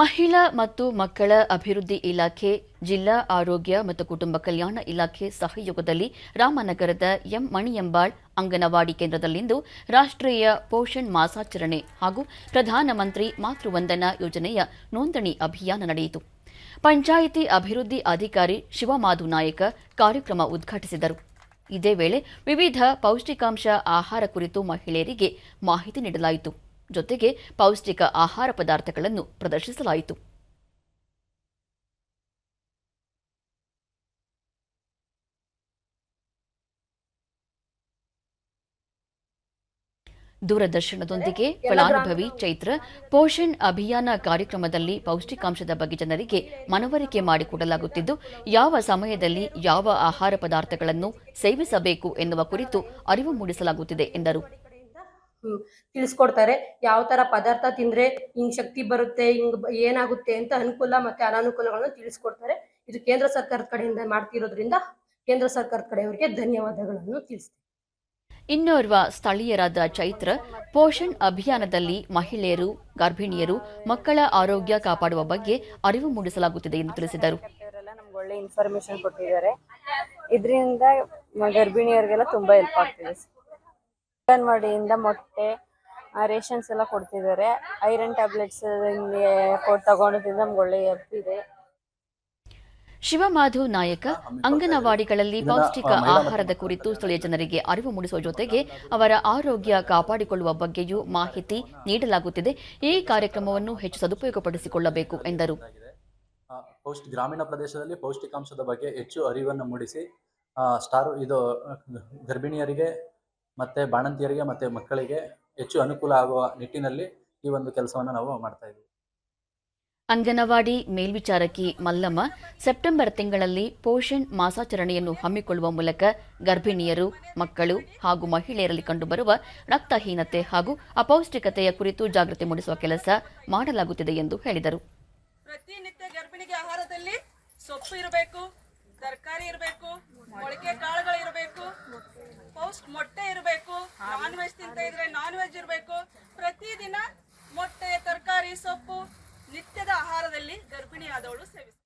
ಮಹಿಳಾ ಮತ್ತು ಮಕ್ಕಳ ಅಭಿವೃದ್ಧಿ ಇಲಾಖೆ, ಜಿಲ್ಲಾ ಆರೋಗ್ಯ ಮತ್ತು ಕುಟುಂಬ ಕಲ್ಯಾಣ ಇಲಾಖೆ ಸಹಯೋಗದಲ್ಲಿ ರಾಮನಗರದ ಎಂ ಮಣಿಯಂಬಾಳ್ ಅಂಗನವಾಡಿ ಕೇಂದ್ರದಲ್ಲಿಂದು ರಾಷ್ಟ್ರೀಯ ಪೋಷಣ್ ಮಾಸಾಚರಣೆ ಹಾಗೂ ಪ್ರಧಾನಮಂತ್ರಿ ಮಾತೃವಂದನಾ ಯೋಜನೆಯ ನೋಂದಣಿ ಅಭಿಯಾನ ನಡೆಯಿತು. ಪಂಚಾಯಿತಿ ಅಭಿವೃದ್ಧಿ ಅಧಿಕಾರಿ ಶಿವಮಾಧು ನಾಯಕ ಕಾರ್ಯಕ್ರಮ ಉದ್ಘಾಟಿಸಿದರು. ಇದೇ ವೇಳೆ ವಿವಿಧ ಪೌಷ್ಟಿಕಾಂಶ ಆಹಾರ ಕುರಿತು ಮಹಿಳೆಯರಿಗೆ ಮಾಹಿತಿ ನೀಡಲಾಯಿತು. ಜೊತೆಗೆ ಪೌಷ್ಟಿಕ ಆಹಾರ ಪದಾರ್ಥಗಳನ್ನು ಪ್ರದರ್ಶಿಸಲಾಯಿತು. ದೂರದರ್ಶನದೊಂದಿಗೆ ಫಲಾನುಭವಿ ಚೈತ್ರ ಪೋಷಣ್ ಅಭಿಯಾನ ಕಾರ್ಯಕ್ರಮದಲ್ಲಿ ಪೌಷ್ಟಿಕಾಂಶದ ಬಗ್ಗೆ ಜನರಿಗೆ ಮನವರಿಕೆ ಮಾಡಿಕೊಡಲಾಗುತ್ತಿದ್ದು ಯಾವ ಸಮಯದಲ್ಲಿ ಯಾವ ಆಹಾರ ಪದಾರ್ಥಗಳನ್ನು ಸೇವಿಸಬೇಕು ಎನ್ನುವ ಕುರಿತು ಅರಿವು ಮೂಡಿಸಲಾಗುತ್ತಿದೆ ಎಂದರು. ತಿಳಿಸ್ಕೊಡ್ತಾರೆ ಯಾವ ತರ ಪದಾರ್ಥ ತಿಂದ್ರೆ ಹಿಂಗ್ ಶಕ್ತಿ ಬರುತ್ತೆ ಹಿಂಗ್ ಏನಾಗುತ್ತೆ ಅಂತ ಅನುಕೂಲ ಮತ್ತೆ ಅನಾನುಕೂಲಗಳನ್ನ ತಿಳಿಸ್ಕೊಡ್ತಾರೆ. ಇದು ಕೇಂದ್ರ ಸರ್ಕಾರದ ಕಡೆಯಿಂದ ಮಾಡ್ತಿರೋದ್ರಿಂದ ಕೇಂದ್ರ ಸರ್ಕಾರದ ಕಡೆಯವರಿಗೆ ಧನ್ಯವಾದಗಳನ್ನು ತಿಳಿಸ್ತಾರೆ ಇನ್ನೋರ್ವ ಸ್ಥಳೀಯರಾದ ಚೈತ್ರ ಪೋಷಣ್ ಅಭಿಯಾನದಲ್ಲಿ ಮಹಿಳೆಯರು ಗರ್ಭಿಣಿಯರು ಮಕ್ಕಳ ಆರೋಗ್ಯ ಕಾಪಾಡುವ ಬಗ್ಗೆ ಅರಿವು ಮೂಡಿಸಲಾಗುತ್ತಿದೆ ಎಂದು ತಿಳಿಸಿದರು. ಒಳ್ಳೆ ಇನ್ಫಾರ್ಮೇಶನ್ ಕೊಟ್ಟಿದ್ದಾರೆ. ಇದರಿಂದ ಗರ್ಭಿಣಿಯರಿಗೆಲ್ಲ ತುಂಬಾ ಹೆಲ್ಪ್ ಆಗ್ತಿದೆ. ಅಂಗನವಾಡಿಯಿಂದ ಮೊಟ್ಟೆ ರೇಷನ್ಸ್ ಎಲ್ಲ ಕೊಡ್ತಿದ್ದಾರೆ. ಐರನ್ ಟ್ಯಾಬ್ಲೆಟ್ಸ್ ತಗೊಂಡಿದ್ದ ನಮ್ಗೆ ಒಳ್ಳೆ ಹೆಲ್ಪ್ ಇದೆ. ಶಿವಮಾಧು ನಾಯಕ ಅಂಗನವಾಡಿಗಳಲ್ಲಿ ಪೌಷ್ಟಿಕ ಆಹಾರದ ಕುರಿತು ಸ್ಥಳೀಯ ಜನರಿಗೆ ಅರಿವು ಮೂಡಿಸುವ ಜೊತೆಗೆ ಅವರ ಆರೋಗ್ಯ ಕಾಪಾಡಿಕೊಳ್ಳುವ ಬಗ್ಗೆಯೂ ಮಾಹಿತಿ ನೀಡಲಾಗುತ್ತಿದೆ. ಈ ಕಾರ್ಯಕ್ರಮವನ್ನು ಹೆಚ್ಚು ಸದುಪಯೋಗಪಡಿಸಿಕೊಳ್ಳಬೇಕು ಎಂದರು. ಗ್ರಾಮೀಣ ಪ್ರದೇಶದಲ್ಲಿ ಪೌಷ್ಟಿಕಾಂಶದ ಬಗ್ಗೆ ಹೆಚ್ಚು ಅರಿವನ್ನು ಮೂಡಿಸಿ ಸ್ಟಾರ್ ಇದು ಗರ್ಭಿಣಿಯರಿಗೆ ಮತ್ತು ಬಾಣಂತಿಯರಿಗೆ ಮತ್ತು ಮಕ್ಕಳಿಗೆ ಹೆಚ್ಚು ಅನುಕೂಲ ಆಗುವ ನಿಟ್ಟಿನಲ್ಲಿ ಈ ಒಂದು ಕೆಲಸವನ್ನು ನಾವು ಮಾಡ್ತಾ ಇದ್ದೀವಿ. ಅಂಗನವಾಡಿ ಮೇಲ್ವಿಚಾರಕಿ ಮಲ್ಲಮ್ಮ ಸೆಪ್ಟೆಂಬರ್ ತಿಂಗಳಲ್ಲಿ ಪೋಷಣ್ ಮಾಸಾಚರಣೆಯನ್ನು ಹಮ್ಮಿಕೊಳ್ಳುವ ಮೂಲಕ ಗರ್ಭಿಣಿಯರು ಮಕ್ಕಳು ಹಾಗೂ ಮಹಿಳೆಯರಲ್ಲಿ ಕಂಡುಬರುವ ರಕ್ತಹೀನತೆ ಹಾಗೂ ಅಪೌಷ್ಟಿಕತೆಯ ಕುರಿತು ಜಾಗೃತಿ ಮೂಡಿಸುವ ಕೆಲಸ ಮಾಡಲಾಗುತ್ತಿದೆ ಎಂದು ಹೇಳಿದರು. ಪ್ರತಿನಿತ್ಯ ಗರ್ಭಿಣಿಗೆ ಆಹಾರದಲ್ಲಿ ಸೊಪ್ಪು ಇರಬೇಕು ತರಕಾರಿ ಇರಬೇಕು ಮೊಳಕೆ ಕಾಳುಗಳು ಇರಬೇಕು ಪೌಸ್ಟ್ ಮೊಟ್ಟೆ ಇರಬೇಕು ನಾನ್ ವೆಜ್ ತಿಂತ ಇದ್ರೆ ನಾನ್ ವೆಜ್ ಇರಬೇಕು. ಪ್ರತಿದಿನ ಮೊಟ್ಟೆ, ತರಕಾರಿ, ಸೊಪ್ಪು, ನಿತ್ಯದ ಆಹಾರದಲ್ಲಿ ಗರ್ಭಿಣಿಯಾದವಳು ಸೇವಿಸ